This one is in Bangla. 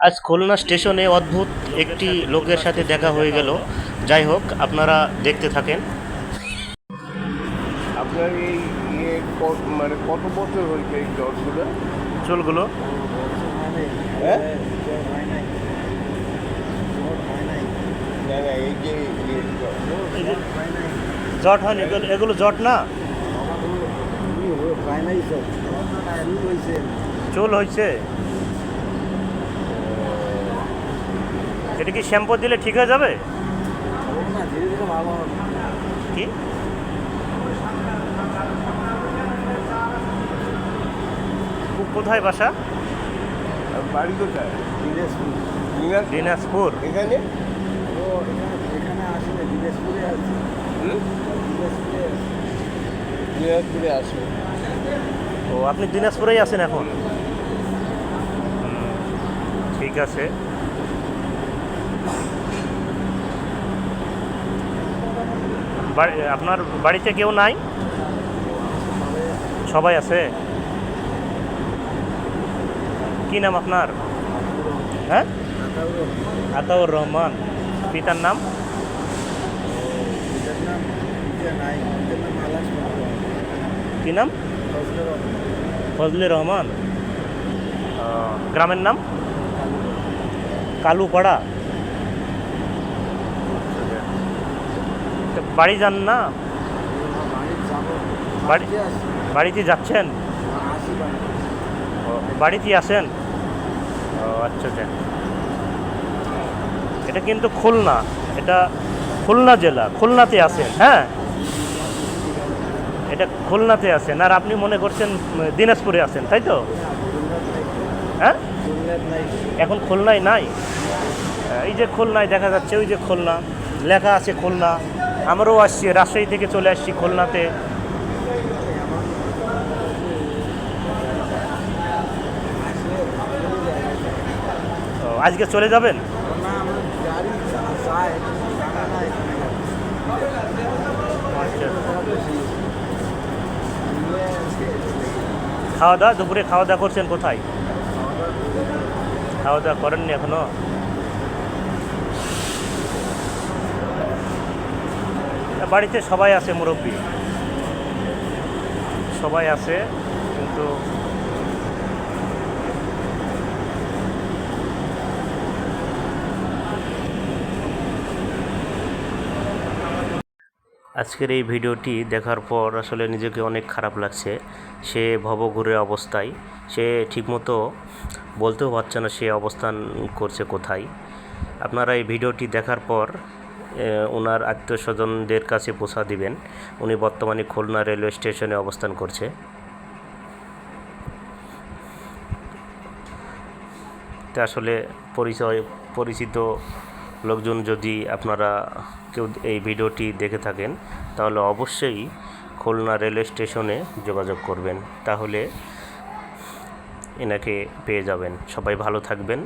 আজ খুলনা স্টেশনে অদ্ভুত একটি লোকের সাথে দেখা হয়ে গেল। যাই হোক আপনারা দেখতে থাকেন। আপনার এই ইয়ে ক- মানে কত বছর হয়েছে এই জ্বরগুলো চুলগুলো? হ্যাঁ? না না এই যে ইয়ে জ্বর। জট হয়নি? এগুলো- এগুলো জট না? চুল হয়েছে? এটা কি শ্যাম্পু দিলে ঠিক হয়ে যাবে? কি? কোথায় বাসা? আর বাড়ি কোথায়? দিনাজপুর? দিনাজপুর? এখানে? হুম? দিনাজপুরে আসো। ও আপনি দিনাজপুরেই আছেন এখন? ঠিক আছে। আপনার বাড়িতে কেউ নাই? সবাই আছে? কি নাম আপনার? হ্যাঁ? আতাউর রহমান। পিতার নাম? কি নাম? ফজলে রহমান। গ্রামের নাম? কালুপাড়া। বাড়ি যান না? বাড়ি বাড়িতে যাচ্ছেন? বাড়িতে আসেন? ও আচ্ছা আচ্ছা। এটা কিন্তু খুলনা। এটা খুলনা জেলা। খুলনাতে আছেন হ্যাঁ? এটা খুলনাতে আছেন আর আপনি মনে করছেন দিনাজপুরে আছেন তাই তো? হ্যাঁ? এখন খুলনায় নাই? এই যে খুলনায় দেখা যাচ্ছে ওই যে খুলনা। লেখা আছে খুলনা। আমরাও আসছি, রাজশাহী থেকে চলে আসছি খুলনাতে। আজকে চলে যাবেন? খাওয়া দাওয়া, দুপুরে খাওয়া দাওয়া করছেন কোথায়? খাওয়া দাওয়া করেননি এখনও? বাড়িতে সবাই আছে মুরব্বী। সবাই আছে, কিন্তু আজকের এই ভিডিওটি দেখার পর আসলে নিজেকে অনেক খারাপ লাগছে। সে ভবঘুরে অবস্থায়, সে ঠিকমতো বলতেও পারছে না সে অবস্থান করছে কোথায়। আপনারা এই ভিডিওটি দেখার পর ওনার আত্মীয় স্বজনদের কাছে পৌঁছা দিবেন। উনি বর্তমানে খুলনা রেলওয়ে স্টেশনে অবস্থান করছে। তা আসলে পরিচয়, পরিচিত লোকজন যদি আপনারা কেউ এই ভিডিওটি দেখে থাকেন, তাহলে অবশ্যই খুলনা রেলওয়ে স্টেশনে যোগাযোগ করবেন। তাহলে এনাকে পেয়ে যাবেন। সবাই ভালো থাকবেন।